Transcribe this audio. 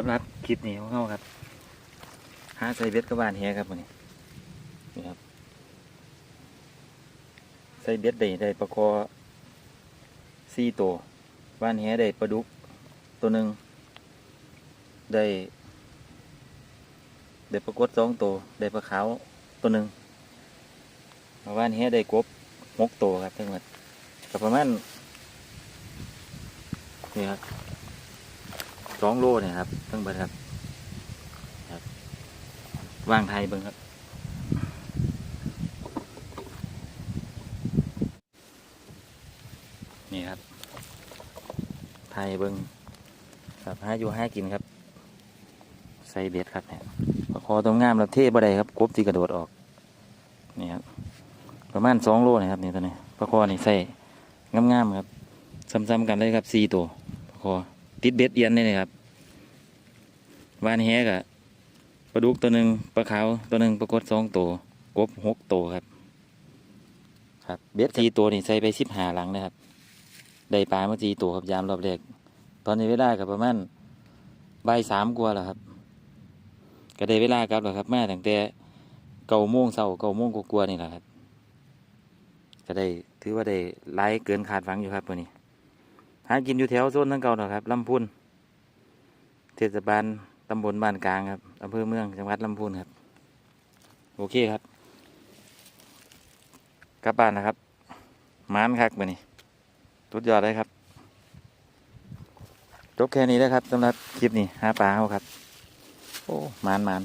สำหรับคลิปนี้ของเขาครับหาใส่เบ็ดกับบ้านเฮียครับวันนี้นี่ครับใส่เบ็ดได้ได้ปลาคอสี่ตัวบ้านเฮียได้ปลาดุกตัวหนึ่งได้ได้ปลากดสองตัวได้ปลาขาวตัวหนึ่งบ้านเฮียได้กบหกตัวครับทั้งหมดก็ประมาณนี่ครับ สองโลเนี่ยครับตั้งเบิดครับครับวางไทยเบิ้งครับนี่ครับไทยเบิ้งครับหาอยู่หากินครับ ใส่เบ็ดครับเนี่ยปลาคอตรงงามแล้วเทบ่ได้ครับกบที่กระโดดออกนี่ครับประมาณสองโลนะครับนี่ตัวนี้ปลาคอนี่ใส่งามๆครับซ้ำๆกันเลยครับสี่ตัวปลาคอ ติดเบ็ดเอียนนี่นะครับวานแฮกอะปลาดุกตัวหนึ่งปลาขาวตัวหนึ่งปลากดสองตัวกบหกตัวครับ ครับเบ็ดสี่ตัวนี่ใส่ไปสิบหาหลังนะครับ ได้ปลาเมาสี่ตัวครับยามรอบแรกตอนนี้เวลากับประมาณบ่ายสามกว่าแล้วครับ ก็ได้เวลากลับแล้วครับแมาตั้งแต่เก้าโมงเช้าเก้าโมงกว่าๆนี่แหละครับ ก็ได้ถือว่าได้ไล่เกินขาดฝังอยู่ครับวันนี้ หากินอยู่แถวโซนทั้งเก่าเนาะครับลำพูนเทศบาลตำบลบ้านกลางครับอำเภอเมืองจังหวัดลำพูนครับ โอเคครับ กลับบ้านนะครับมานครับมือนี้ทุดยอดเลยครับจบแค่นี้แล้วครับสำหรับคลิปนี้หาปลาเขาครับ โอ้มานมาน